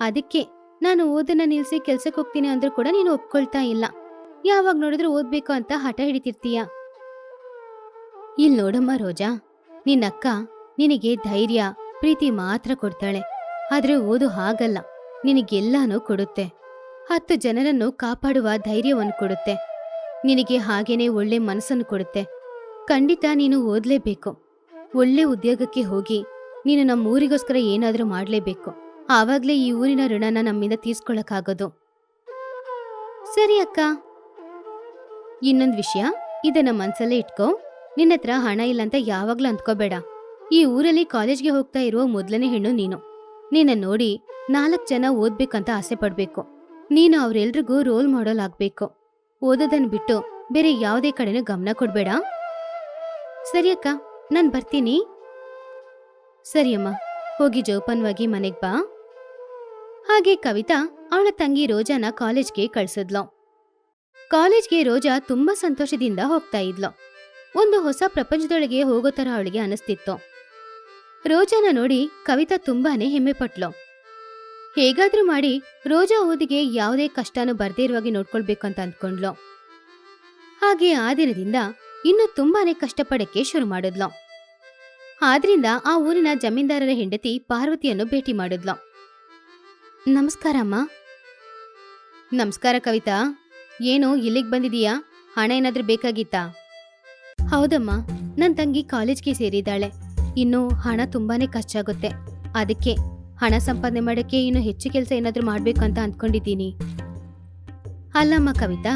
ಅದಕ್ಕೆ ನಾನು ಓದನ್ನ ನಿಲ್ಸಿ ಕೆಲ್ಸಕ್ಕೆ ಹೋಗ್ತೀನಿ ಅಂದ್ರೂ ಕೂಡ ನೀನು ಒಪ್ಕೊಳ್ತಾ ಇಲ್ಲ. ಯಾವಾಗ ನೋಡಿದ್ರು ಓದ್ಬೇಕು ಅಂತ ಹಠ ಹಿಡಿತಿರ್ತೀಯ? ಇಲ್ ನೋಡಮ್ಮ ರೋಜಾ ನಿನ್ನಕ್ಕ ನಿನಗೆ ಧೈರ್ಯ, ಪ್ರೀತಿ ಮಾತ್ರ ಕೊಡ್ತಾಳೆ. ಆದ್ರೆ ಓದು ಹಾಗಲ್ಲ. ನಿನಗೆಲ್ಲಾನು ಕೊಡುತ್ತೆ. ಹತ್ತು ಜನರನ್ನು ಕಾಪಾಡುವ ಧೈರ್ಯವನ್ನು ಕೊಡುತ್ತೆ. ನಿನಗೆ ಹಾಗೇನೆ ಒಳ್ಳೆ ಮನಸ್ಸನ್ನು ಕೊಡುತ್ತೆ. ಖಂಡಿತ ನೀನು ಓದ್ಲೇಬೇಕು. ಒಳ್ಳೆ ಉದ್ಯೋಗಕ್ಕೆ ಹೋಗಿ ನೀನು ನಮ್ಮ ಊರಿಗೋಸ್ಕರ ಏನಾದರೂ ಮಾಡಲೇಬೇಕು. ಆವಾಗಲೇ ಈ ಊರಿನ ಋಣನ ನಮ್ಮಿಂದ ತೀರ್ಸ್ಕೊಳಕ್ಕಾಗೋದು. ಸರಿ ಅಕ್ಕ. ಇನ್ನೊಂದು ವಿಷಯ, ಇದನ್ನ ಮನ್ಸಲ್ಲೇ ಇಟ್ಕೋ. ನಿನ್ನತ್ರ ಹಣ ಇಲ್ಲ ಅಂತ ಯಾವಾಗ್ಲೂ ಅಂದ್ಕೋಬೇಡ ಈ ಊರಲ್ಲಿ ಕಾಲೇಜ್ಗೆ ಹೋಗ್ತಾ ಇರುವ ಮೊದ್ಲನೇ ಹೆಣ್ಣು ನೀನು. ನಿನ್ನ ನೋಡಿ ನಾಲ್ಕು ಜನ ಓದ್ಬೇಕಂತ ಆಸೆ ಪಡ್ಬೇಕು. ನೀನು ಅವ್ರೆಲ್ರಿಗೂ ರೋಲ್ ಮಾಡಲ್ ಆಗ್ಬೇಕು. ಓದೋದನ್ ಬಿಟ್ಟು ಬೇರೆ ಯಾವುದೇ ಕಡೆನೂ ಗಮನ ಕೊಡ್ಬೇಡ? ಸರಿ ಅಕ್ಕ, ನಾನ್ ಬರ್ತೀನಿ. ಸರಿಯಮ್ಮ ಹೋಗಿ ಜೋಪಾನವಾಗಿ ಮನೆಗ್ ಬಾ. ಹಾಗೆ ಕವಿತಾ ಅವಳ ತಂಗಿ ರೋಜಾನ ಕಾಲೇಜ್ಗೆ ಕಳ್ಸಿದ್ಲು. ಕಾಲೇಜ್ಗೆ ರೋಜಾ ತುಂಬಾ ಸಂತೋಷದಿಂದ ಹೋಗ್ತಾ ಇದ್ಲು. ಒಂದು ಹೊಸ ಪ್ರಪಂಚದೊಳಗೆ ಹೋಗೋ ತರ ಅವಳಿಗೆ ಅನಿಸ್ತಿತ್ತು. ರೋಜಾನ ನೋಡಿ ಕವಿತಾ ತುಂಬಾನೇ ಹೆಮ್ಮೆ ಪಟ್ಲು. ಹೇಗಾದ್ರೂ ಮಾಡಿ ರೋಜಾ ಓದಿಗೆ ಯಾವುದೇ ಕಷ್ಟನೂ ಬರ್ದೇ ಇರುವಾಗೆ ನೋಡ್ಕೊಳ್ಬೇಕು ಅಂತ ಅಂದ್ಕೊಂಡ್ಲು. ಹಾಗೆ ಆ ದಿನದಿಂದ ಇನ್ನು ತುಂಬಾನೇ ಕಷ್ಟಪಡಕ್ಕೆ ಶುರು ಮಾಡಿದ್ಲು. ಆದ್ರಿಂದ ಆ ಊರಿನ ಜಮೀನ್ದಾರರ ಹೆಂಡತಿ ಪಾರ್ವತಿಯನ್ನು ಭೇಟಿ ಮಾಡಿದ್ಲು. ನಮಸ್ಕಾರ ಅಮ್ಮ. ನಮಸ್ಕಾರ ಕವಿತಾ. ಏನು ಇಲ್ಲಿಗೆ ಬಂದಿದೀಯಾ? ಹಣ ಏನಾದ್ರೂ ಬೇಕಾಗಿತ್ತಾ? ಹೌದಮ್ಮ ನನ್ನ ತಂಗಿ ಕಾಲೇಜ್ಗೆ ಸೇರಿದ್ದಾಳೆ. ಇನ್ನು ಹಣ ತುಂಬಾನೇ ಖರ್ಚಾಗುತ್ತೆ. ಅದಕ್ಕೆ ಹಣ ಸಂಪಾದನೆ ಮಾಡಕ್ಕೆ ಇನ್ನು ಹೆಚ್ಚು ಕೆಲಸ ಏನಾದರೂ ಮಾಡಬೇಕು ಅಂತ ಅಂದ್ಕೊಂಡಿದ್ದೀನಿ. ಅಲ್ಲಮ್ಮ ಕವಿತಾ,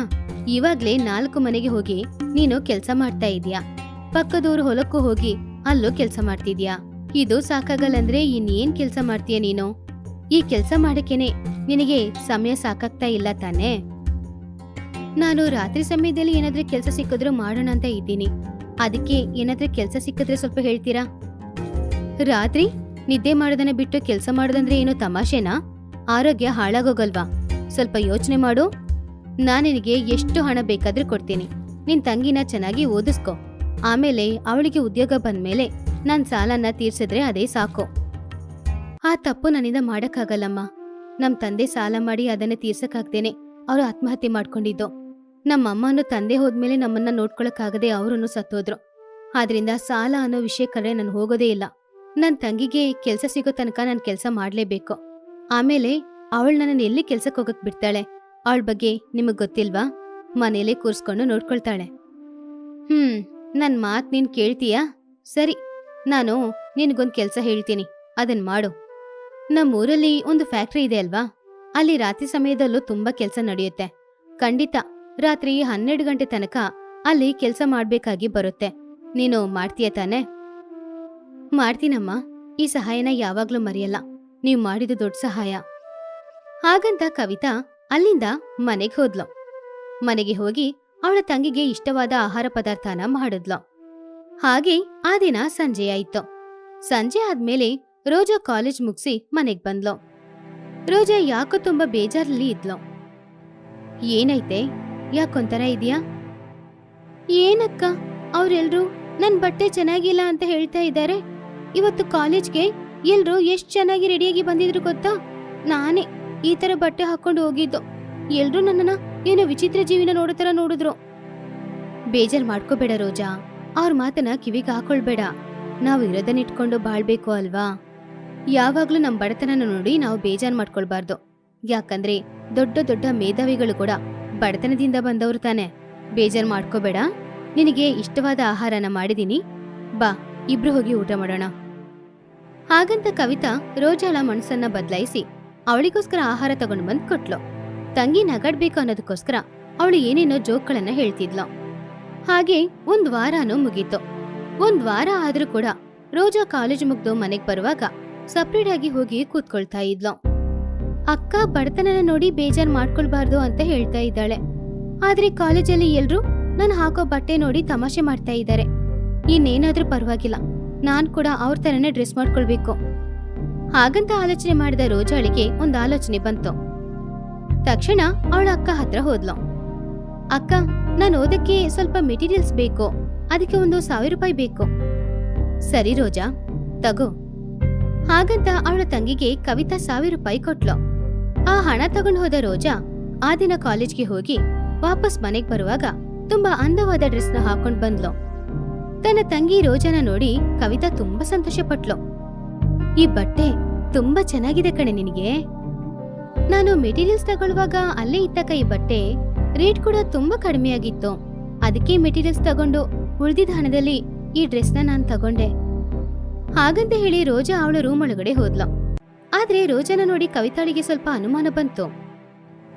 ಇವಾಗ್ಲೇ ನಾಲ್ಕು ಮನೆಗೆ ಹೋಗಿ ನೀನು ಕೆಲಸ ಮಾಡ್ತಾ ಇದೀಯಾ ಪಕ್ಕದೂರು ಹೊಲಕ್ಕೂ ಹೋಗಿ ಅಲ್ಲೂ ಕೆಲಸ ಮಾಡ್ತಿದ್ಯಾ ಇದು ಸಾಕಾಗಲ್ಲಂದ್ರೆ ಇನ್ನೇನ್ ಕೆಲಸ ಮಾಡ್ತೀಯ ನೀನು? ಈ ಕೆಲಸ ಮಾಡಕ್ಕೇನೆ ನಿನಗೆ ಸಮಯ ಸಾಕಾಗ್ತಾ ಇಲ್ಲ ತಾನೇ? ನಾನು ರಾತ್ರಿ ಸಮಯದಲ್ಲಿ ಏನಾದ್ರೂ ಕೆಲಸ ಸಿಕ್ಕಿದ್ರೂ ಮಾಡೋಣ ಅಂತ ಇದ್ದೀನಿ. ಅದಕ್ಕೆ ಏನಾದ್ರೂ ಕೆಲಸ ಸಿಕ್ಕಿದ್ರೆ ಸ್ವಲ್ಪ ಹೇಳ್ತೀರಾ? ರಾತ್ರಿ ನಿದ್ದೆ ಮಾಡೋದನ್ನ ಬಿಟ್ಟು ಕೆಲಸ ಮಾಡೋದಂದ್ರೆ ಏನು ತಮಾಷೆನಾ? ಆರೋಗ್ಯ ಹಾಳಾಗೋಗಲ್ವಾ? ಸ್ವಲ್ಪ ಯೋಚನೆ ಮಾಡು. ನಾನು ನಿನಗೆ ಎಷ್ಟು ಹಣ ಬೇಕಾದ್ರೂ ಕೊಡ್ತೀನಿ. ನಿನ್ ತಂಗಿನ ಚೆನ್ನಾಗಿ ಓದಿಸ್ಕೊ. ಆಮೇಲೆ ಅವಳಿಗೆ ಉದ್ಯೋಗ ಬಂದ್ಮೇಲೆ ನನ್ ಸಾಲನ ತೀರ್ಸಿದ್ರೆ ಅದೇ ಸಾಕು. ಆ ತಪ್ಪು ನನ್ನಿಂದ ಮಾಡಕ್ಕಾಗಲ್ಲಮ್ಮ. ನಮ್ಮ ತಂದೆ ಸಾಲ ಮಾಡಿ ಅದನ್ನ ತೀರ್ಸಕ್ಕಾಗ್ದೇನೆ ಅವರು ಆತ್ಮಹತ್ಯೆ ಮಾಡ್ಕೊಂಡಿದ್ದು. ನಮ್ಮ ಅಮ್ಮನೂ ತಂದೆ ಹೋದ್ಮೇಲೆ ನಮ್ಮನ್ನ ನೋಡ್ಕೊಳಕ್ಕಾಗದೆ ಅವರನ್ನು ಸತ್ತೋದ್ರು. ಆದ್ರಿಂದ ಸಾಲ ಅನ್ನೋ ವಿಷಯ ಕಡೆ ನಾನು ಹೋಗೋದೇ ಇಲ್ಲ. ನನ್ ತಂಗಿಗೆ ಕೆಲ್ಸ ಸಿಗೋ ತನಕ ನಾನು ಕೆಲಸ ಮಾಡ್ಲೇಬೇಕು. ಆಮೇಲೆ ಅವಳು ನನ್ನನ್ನು ಎಲ್ಲಿ ಕೆಲ್ಸಕ್ಕೆ ಹೋಗಕ್ ಬಿಡ್ತಾಳೆ? ಅವಳ ಬಗ್ಗೆ ನಿಮಗ್ ಗೊತ್ತಿಲ್ವಾ? ಮನೇಲೆ ಕೂರ್ಸ್ಕೊಂಡು ನೋಡ್ಕೊಳ್ತಾಳೆ. ಹ್ಮ್, ನನ್ ಮಾತ್ ನೀನ್ ಕೇಳ್ತೀಯಾ? ಸರಿ, ನಾನು ನಿನ್ಗೊಂದ್ ಕೆಲ್ಸ ಹೇಳ್ತೀನಿ. ಅದನ್ ಮಾಡು. ನಮ್ಮೂರಲ್ಲಿ ಒಂದು ಫ್ಯಾಕ್ಟ್ರಿ ಇದೆ ಅಲ್ವಾ? ಅಲ್ಲಿ ರಾತ್ರಿ ಸಮಯದಲ್ಲೂ ತುಂಬಾ ಕೆಲಸ ನಡೆಯುತ್ತೆ. ಖಂಡಿತ. ರಾತ್ರಿ ಹನ್ನೆರಡು ಗಂಟೆ ತನಕ ಅಲ್ಲಿ ಕೆಲಸ ಮಾಡ್ಬೇಕಾಗಿ ಬರುತ್ತೆ. ನೀನು ಮಾಡ್ತೀಯ ತಾನೆ? ಮಾಡ್ತೀನಮ್ಮ. ಈ ಸಹಾಯನ ಯಾವಾಗ್ಲೂ ಮರೆಯಲ್ಲ. ನೀವು ಮಾಡಿದ ದೊಡ್ಡ ಸಹಾಯ. ಹಾಗಂತ ಕವಿತಾ ಅಲ್ಲಿಂದ ಮನೆಗೆ ಹೋದ್ಲು. ಮನೆಗೆ ಹೋಗಿ ಅವಳ ತಂಗಿಗೆ ಇಷ್ಟವಾದ ಆಹಾರ ಪದಾರ್ಥನ ಮಾಡಿದ್ಲು. ಹಾಗೆ ಆ ದಿನ ಸಂಜೆ ಆಯ್ತು. ಸಂಜೆ ಆದ್ಮೇಲೆ ರೋಜಾ ಕಾಲೇಜ್ ಮುಗಿಸಿ ಮನೆಗ್ ಬಂದ್ಲು. ರೋಜಾ ಯಾಕೋ ತುಂಬಾ ಬೇಜಾರಲ್ಲಿ ಇದ್ಲು. ಏನೈತೆ ಯಾಕೊಂಥರ ಇದೆಯಾ? ಏನಕ್ಕ? ಅವರೆಲ್ಲರೂ ನನ್ನ ಬಟ್ಟೆ ಚೆನ್ನಾಗಿಲ್ಲ ಅಂತ ಹೇಳ್ತಾ ಇದ್ದಾರೆ. ಇವತ್ತು ಕಾಲೇಜ್ಗೆ ಎಲ್ಲರೂ ಎಷ್ಟು ಚೆನ್ನಾಗಿ ರೆಡಿಯಾಗಿ ಬಂದಿದ್ರು ಗೊತ್ತಾ? ನಾನೇ ಈ ತರ ಬಟ್ಟೆ ಹಾಕೊಂಡು ಹೋಗಿದ್ದು. ಎಲ್ರು ನನ್ನನ್ನ ಏನೋ ವಿಚಿತ್ರ ಜೀವಿನ ನೋಡೋ ತರ ನೋಡಿದ್ರು. ಬೇಜಾರ್ ಮಾಡ್ಕೋಬೇಡ ರೋಜಾ. ಅವ್ರ ಮಾತನ್ನ ಕಿವಿಗೆ ಹಾಕೊಳ್ಬೇಡ. ನಾವು ಇರೋದನ್ನ ಇಟ್ಕೊಂಡು ಬಾಳ್ಬೇಕು ಅಲ್ವಾ? ಯಾವಾಗ್ಲೂ ನಮ್ ಬಡತನ ನೋಡಿ ನಾವು ಬೇಜಾರ್ ಮಾಡ್ಕೊಳ್ಬಾರ್ದು. ಯಾಕಂದ್ರೆ ದೊಡ್ಡ ದೊಡ್ಡ ಮೇಧಾವಿಗಳು ಕೂಡ ಬಡತನದಿಂದ ಬಂದವರು ತಾನೆ. ಬೇಜಾರ್ ಮಾಡ್ಕೋಬೇಡ. ನಿನಗೆ ಇಷ್ಟವಾದ ಆಹಾರನ ಮಾಡಿದೀನಿ. ಬಾ, ಇಬ್ರು ಹೋಗಿ ಊಟ ಮಾಡೋಣ. ಹಾಗಂತ ಕವಿತಾ ರೋಜಾಳ ಮನಸ್ಸನ್ನ ಬದಲಾಯಿಸಿ ಅವಳಿಗೋಸ್ಕರ ಆಹಾರ ತಗೊಂಡು ಬಂದ್ ಕೊಟ್ಲು. ತಂಗಿ ನಗಾಡ್ಬೇಕು ಅನ್ನೋದಕ್ಕೋಸ್ಕರ ಅವಳು ಏನೇನೋ ಜೋಕ್ಗಳನ್ನ ಹೇಳ್ತಿದ್ಲು. ಹಾಗೆ ಒಂದ್ ವಾರನೂ ಮುಗೀತು. ಒಂದ್ ವಾರ ಆದ್ರೂ ಕೂಡ ರೋಜಾ ಕಾಲೇಜ್ ಮುಗ್ದು ಮನೆಗ್ ಬರುವಾಗ ಸಪ್ರೇಟ್ ಆಗಿ ಹೋಗಿ ಕೂತ್ಕೊಳ್ತಾ ಇದ್ಲು. ಅಕ್ಕ ಬಡತನನ ನೋಡಿ ಬೇಜಾರ್ ಮಾಡ್ಕೊಳ್ಬಾರ್ದು ಅಂತ ಹೇಳ್ತಾ ಇದ್ದಾಳೆ. ಆದ್ರೆ ಕಾಲೇಜಲ್ಲಿ ಎಲ್ರು ನಾನು ಹಾಕೋ ಬಟ್ಟೆ ನೋಡಿ ತಮಾಷೆ ಮಾಡ್ತಾ ಇದ್ದಾರೆ. ಇನ್ನೇನಾದ್ರೂ ಪರವಾಗಿಲ್ಲ. ನಾನ್ ಕೂಡ ಅವ್ರ ತರನೇ ಡ್ರೆಸ್ ಮಾಡ್ಕೊಳ್ಬೇಕು. ಹಾಗಂತ ಆಲೋಚನೆ ಮಾಡಿದ ರೋಜಾಳಿಗೆ ಒಂದ್ ಆಲೋಚನೆ ಬಂತು. ತಕ್ಷಣ ಅವಳ ಅಕ್ಕ ಹತ್ರ ಹೋದ್ಲು. ಅಕ್ಕ, ನಾನು ಓದಕ್ಕೆ ಸ್ವಲ್ಪ ಮೆಟೀರಿಯಲ್ಸ್ ಬೇಕು. ಅದಕ್ಕೆ ಒಂದು ಸಾವಿರ ರೂಪಾಯಿ ಬೇಕು. ಸರಿ ರೋಜಾ, ತಗೋ. ಹಾಗಂತ ಅವಳ ತಂಗಿಗೆ ಕವಿತಾ ಸಾವಿರ ರೂಪಾಯಿ ಕೊಟ್ಲು. ಆ ಹಣ ತಗೊಂಡು ಹೋದ ರೋಜಾ ಆ ದಿನ ಕಾಲೇಜ್ಗೆ ಹೋಗಿ ವಾಪಸ್ ಮನೆಗ್ ಬರುವಾಗ ತುಂಬಾ ಅಂದವಾದ ಡ್ರೆಸ್ನ ಹಾಕೊಂಡ್ ಬಂದ್ಲು. ತನ್ನ ತಂಗಿ ರೋಜಾನ ನೋಡಿ ಕವಿತಾ ತುಂಬಾ ಸಂತೋಷ ಪಟ್ಲು ಈ ಬಟ್ಟೆ ತುಂಬಾ ಚೆನ್ನಾಗಿದೆ ಕಣೆ ನಿನಗೆ. ನಾನು ಮೆಟೀರಿಯಲ್ಸ್ ತಗೊಳ್ಳುವಾಗ ಅಲ್ಲೇ ಇತ್ತಕ ಈ ಬಟ್ಟೆ ರೇಟ್ ಕೂಡ ತುಂಬಾ ಕಡಿಮೆಯಾಗಿತ್ತು. ಅದಕ್ಕೆ ಮೆಟೀರಿಯಲ್ಸ್ ತಗೊಂಡು ಉಳಿದಿದ್ದ ಹಣದಲ್ಲಿ ಈ ಡ್ರೆಸ್ನ ನಾನು ತಗೊಂಡೆ. ಹಾಗಂತ ಹೇಳಿ ರೋಜಾ ಅವಳ ರೂಮ್ ಒಳಗಡೆ ಹೋದ್ಲು. ಆದ್ರೆ ರೋಜಾನ ನೋಡಿ ಕವಿತಾಳಿಗೆ ಸ್ವಲ್ಪ ಅನುಮಾನ ಬಂತು.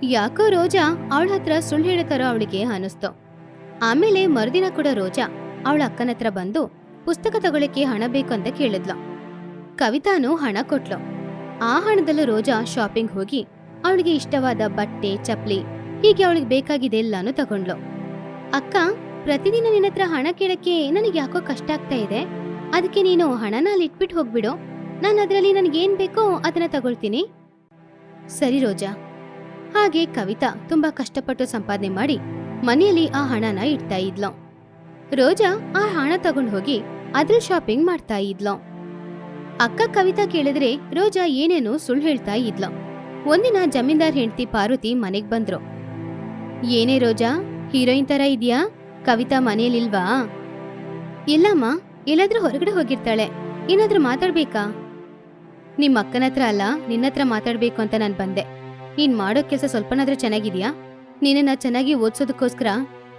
ಯಾಕೋ ರೋಜಾ ಅವಳ ಹತ್ರ ಸುಳ್ಳು ಹೇಳತಾರೋ ತರ ಅವಳಿಗೆ ಅನಿಸ್ತು ಆಮೇಲೆ ಮರುದಿನ ಕೂಡ ರೋಜಾ ಅವಳ ಅಕ್ಕನ ಹತ್ರ ಬಂದು ಪುಸ್ತಕ ತಗೊಳಕ್ಕೆ ಹಣ ಬೇಕು ಅಂತ ಕೇಳಿದ್ಲು. ಕವಿತಾನು ಹಣ ಕೊಟ್ಲು. ಆ ಹಣದಲ್ಲೂ ರೋಜಾ ಶಾಪಿಂಗ್ ಹೋಗಿ ಅವಳಿಗೆ ಇಷ್ಟವಾದ ಬಟ್ಟೆ ಚಪ್ಲಿ ಹೀಗೆ ಅವಳಿಗೆ ಬೇಕಾಗಿದೆಲ್ಲಾನು ತಗೊಂಡ್ಲು. ಅಕ್ಕ, ಪ್ರತಿದಿನ ನಿನ್ನ ಹತ್ರ ಹಣ ಕೇಳಕ್ಕೆ ನನಗೆ ಯಾಕೋ ಕಷ್ಟ ಆಗ್ತಾ ಇದೆ. ಅದಕ್ಕೆ ನೀನು ಹಣನ ಅಲ್ಲಿ ಇಟ್ಬಿಟ್ಟು ಹೋಗ್ಬಿಡು. ನಾನು ಅದರಲ್ಲಿ ನನಗೇನ್ ಬೇಕೋ ಅದನ್ನ ತಗೊಳ್ತೀನಿ. ಸರಿ ರೋಜಾ. ಹಾಗೆ ಕವಿತಾ ತುಂಬಾ ಕಷ್ಟಪಟ್ಟು ಸಂಪಾದನೆ ಮಾಡಿ ಮನೆಯಲ್ಲಿ ಆ ಹಣನ ಇಡ್ತಾ ಇದ್ಲು. ರೋಜಾ ಆ ಹಣ ತಗೊಂಡು ಹೋಗಿ ಅದ್ರ ಶಾಪಿಂಗ್ ಮಾಡ್ತಾ ಇದ್ಲು. ಅಕ್ಕ ಕವಿತಾ ಕೇಳಿದ್ರೆ ರೋಜಾ ಏನೇನೋ ಸುಳ್ಳು ಹೇಳ್ತಾ ಇದ್ಲು. ಒಂದಿನ ಜಮೀನ್ದಾರ್ ಹೆಂಡತಿ ಪಾರ್ವತಿ ಮನೆಗ್ ಬಂದ್ರು. ಏನೇ ರೋಜಾ, ಹೀರೋಯಿನ್ ತರ ಇದೆಯಾ? ಕವಿತಾ ಮನೆಯಲ್ಲಿಲ್ವಾ? ಇಲ್ಲಮ್ಮ, ಎಲ್ಲಾದ್ರೂ ಹೊರಗಡೆ ಹೋಗಿರ್ತಾಳೆ. ಏನಾದ್ರೂ ಮಾತಾಡ್ಬೇಕಾ? ನಿಮ್ ಅಕ್ಕನ ಹತ್ರ ಅಲ್ಲ ನಿನ್ನ ಹತ್ರ ಮಾತಾಡ್ಬೇಕು ಅಂತ ನಾನು ಬಂದೆ. ನೀನ್ ಮಾಡೋ ಕೆಲಸ ಸ್ವಲ್ಪನಾದ್ರೂ ಚೆನ್ನಾಗಿದ್ಯಾ? ನಿನ್ನನ್ನ ಚೆನ್ನಾಗಿ ಓದ್ಸೋದಕ್ಕೋಸ್ಕರ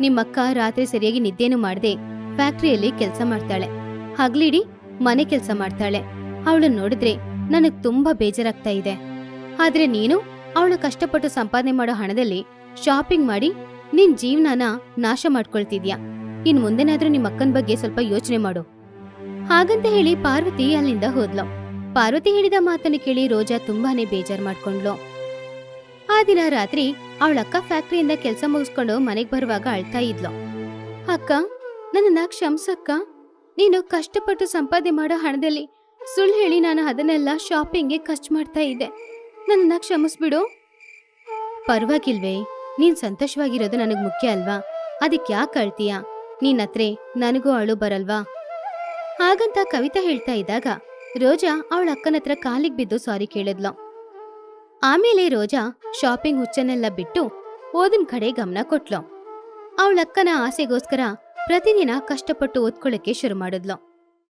ನಿಮ್ಮಕ್ಕ ರಾತ್ರಿ ಸರಿಯಾಗಿ ನಿದ್ದೇನೂ ಮಾಡದೆ ಫ್ಯಾಕ್ಟ್ರಿಯಲ್ಲಿ ಕೆಲಸ ಮಾಡ್ತಾಳೆ. ಹಗ್ಲಿಡಿ, ಮನೆ ಕೆಲಸ ಮಾಡ್ತಾಳೆ. ಅವಳನ್ನ ನೋಡಿದ್ರೆ ನನಗ್ ತುಂಬಾ ಬೇಜಾರಾಗ್ತಾ ಇದೆ. ಆದ್ರೆ ನೀನು ಅವಳು ಕಷ್ಟಪಟ್ಟು ಸಂಪಾದನೆ ಮಾಡೋ ಹಣದಲ್ಲಿ ಶಾಪಿಂಗ್ ಮಾಡಿ ನಿನ್ ಜೀವನನ ನಾಶ ಮಾಡ್ಕೊಳ್ತಿದ್ಯಾ? ಇನ್ ಮುಂದೆನಾದ್ರೂ ನಿಮ್ಮ ಅಕ್ಕನ ಬಗ್ಗೆ ಸ್ವಲ್ಪ ಯೋಚನೆ ಮಾಡು. ಹಾಗಂತ ಹೇಳಿ ಪಾರ್ವತಿ ಅಲ್ಲಿಂದ ಹೋದ್ಲು. ಪಾರ್ವತಿ ಹೇಳಿದ ಮಾತನ್ನು ಕೇಳಿ ರೋಜಾ ತುಂಬಾನೇ ಬೇಜಾರ್ ಮಾಡ್ಕೊಂಡ್ಲು. ಆ ದಿನ ರಾತ್ರಿ ಅವಳಕ್ಕ ಫ್ಯಾಕ್ಟ್ರಿಯಿಂದ ಕೆಲಸ ಮುಗಿಸ್ಕೊಂಡು ಮನೆಗೆ ಬರುವಾಗ ಅಳ್ತಾ ಇದ್ಲು. ಅಕ್ಕ, ನನ್ನನ್ನ ಕ್ಷಮ್ಸಕ್ಕ? ನೀನು ಕಷ್ಟಪಟ್ಟು ಸಂಪಾದನೆ ಮಾಡೋ ಹಣದಲ್ಲಿ ಸುಳ್ಳು ಹೇಳಿ ನಾನು ಅದನ್ನೆಲ್ಲ ಶಾಪಿಂಗ್ಗೆ ಖರ್ಚು ಮಾಡ್ತಾ ಇದ್ದೆ. ನನ್ನನ್ನ ಕ್ಷಮಿಸ್ಬಿಡು. ಪರವಾಗಿಲ್ವೇ, ನೀನ್ ಸಂತೋಷವಾಗಿರೋದು ನನಗೆ ಮುಖ್ಯ ಅಲ್ವಾ? ಅದಕ್ಕೆ ಯಾಕೆ ಅಳ್ತೀಯ? ನೀನತ್ರೆ ನನಗೂ ಅಳು ಬರಲ್ವಾ? ಹಾಗಂತ ಕವಿತಾ ಹೇಳ್ತಾ ಇದ್ದಾಗ ರೋಜಾ ಅವಳ ಅಕ್ಕನ ಹತ್ರ ಕಾಲಿಗೆ ಬಿದ್ದು ಸಾರಿ ಕೇಳಿದ್ಲು. ಆಮೇಲೆ ರೋಜಾ ಶಾಪಿಂಗ್ ಹುಚ್ಚನ್ನೆಲ್ಲ ಬಿಟ್ಟು ಓದಿನ ಕಡೆ ಗಮನ ಕೊಟ್ಲು. ಅವಳಕ್ಕನ ಆಸೆಗೋಸ್ಕರ ಪ್ರತಿದಿನ ಕಷ್ಟಪಟ್ಟು ಓದ್ಕೊಳ್ಳಕ್ಕೆ ಶುರು ಮಾಡಿದ್ಲು.